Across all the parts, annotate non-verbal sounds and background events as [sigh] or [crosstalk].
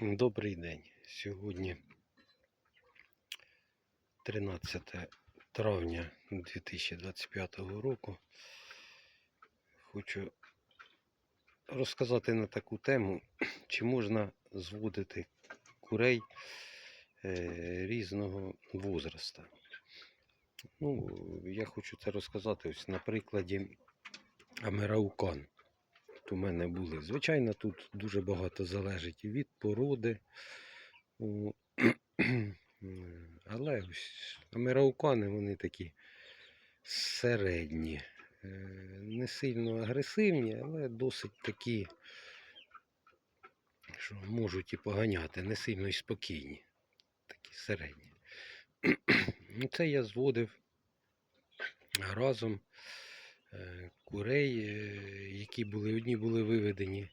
Добрий день. Сьогодні 13 травня 2025 року. Хочу розказати на таку тему, чи можна зводити курей е, різного возраста. Ну, я хочу це розказати ось на прикладі Амераукан. У мене були. Звичайно, тут дуже багато залежить від породи. [clears throat] Але ось амераукани вони такі середні. Е, Не сильно агресивні, але досить такі, що можуть і поганяти, не сильно і спокійні. Такі середні. [clears throat] Ну, Це я зводив разом курей, е, які були, одні були виведені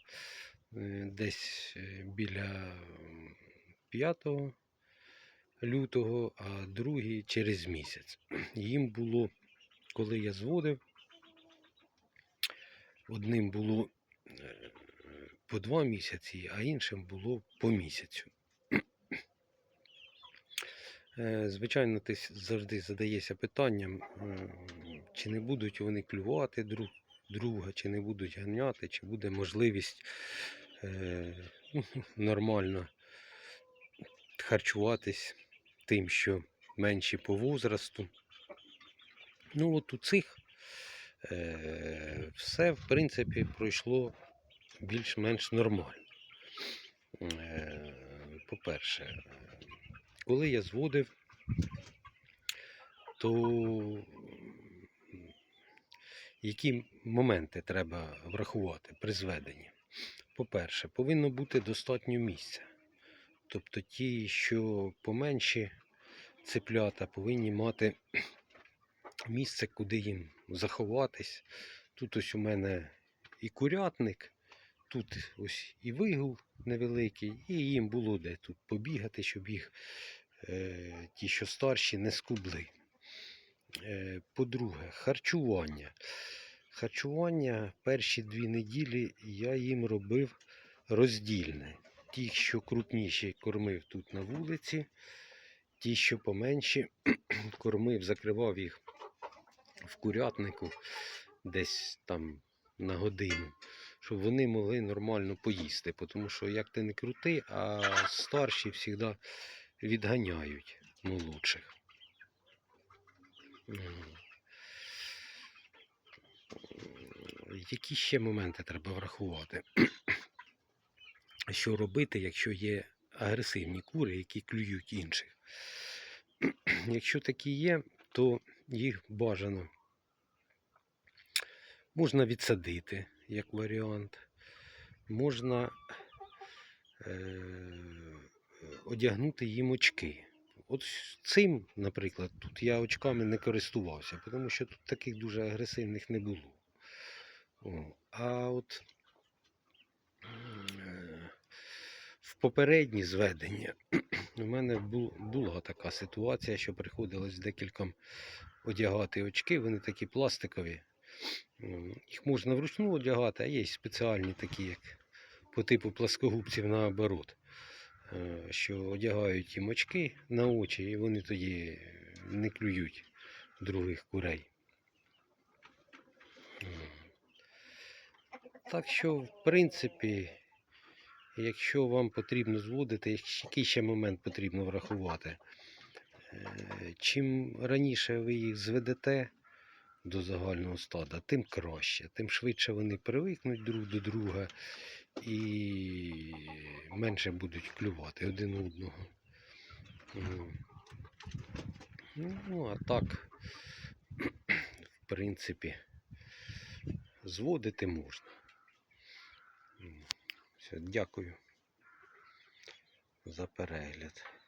е, десь е, біля 5 лютого, а другі через місяць. Їм було, коли я зводив, одним було е, по два місяці, а іншим було по місяцю. Е, Звичайно, ти завжди задаєшся питанням, чи не будуть вони клювати друг друга, чи не будуть ганяти, чи буде можливість е, ну, [laughs] нормально харчуватись тим, що менші по возрасту. Ну, от у цих е, все, в принципі, пройшло більш-менш нормально. Е, По-перше, коли я зводив, то які моменти треба врахувати при зведенні? По-перше, повинно бути достатньо місця. Тобто ті, що поменші цеплята, повинні мати [clears throat] місце, куди їм заховатись. Тут ось у мене і курятник, тут ось і вигул невеликий, і їм було де тут побігати, щоб їх е, ті, що старші, не скубли. Е, по-друге, харчування. Харчування перші дві неділі я їм робив роздільне. Ті, що крупніші, кормив тут на вулиці, ті, що поменші, [clears throat] кормив, закривав їх в курятнику десь там на годину, щоб вони могли нормально поїсти. Тому що як ти не крути, а старші завжди відганяють молодших. Які ще моменти треба врахувати? Що робити, якщо є агресивні кури, які клюють інших? Якщо такі є, то їх бажано можна відсадити, як варіант. Можна е, одягнути їм очки. От цим, наприклад, тут я очками не користувався, тому що тут таких дуже агресивних не було. О, а от е, в попередні зведення у мене була така ситуація, що приходилось декільком одягати очки, вони такі пластикові. Їх можна вручну одягати, а є спеціальні такі, як по типу пласкогубців наоборот, що одягають їм очки на очі, і вони тоді не клюють других курей. Так що, в принципі, якщо вам потрібно зводити, який ще момент потрібно врахувати. Е, Чим раніше ви їх зведете до загального стада, тим краще, тим швидше вони привикнуть друг до друга і менше будуть клювати один одного. Ну, а так, в принципі, зводити можна. Все, дякую за перегляд.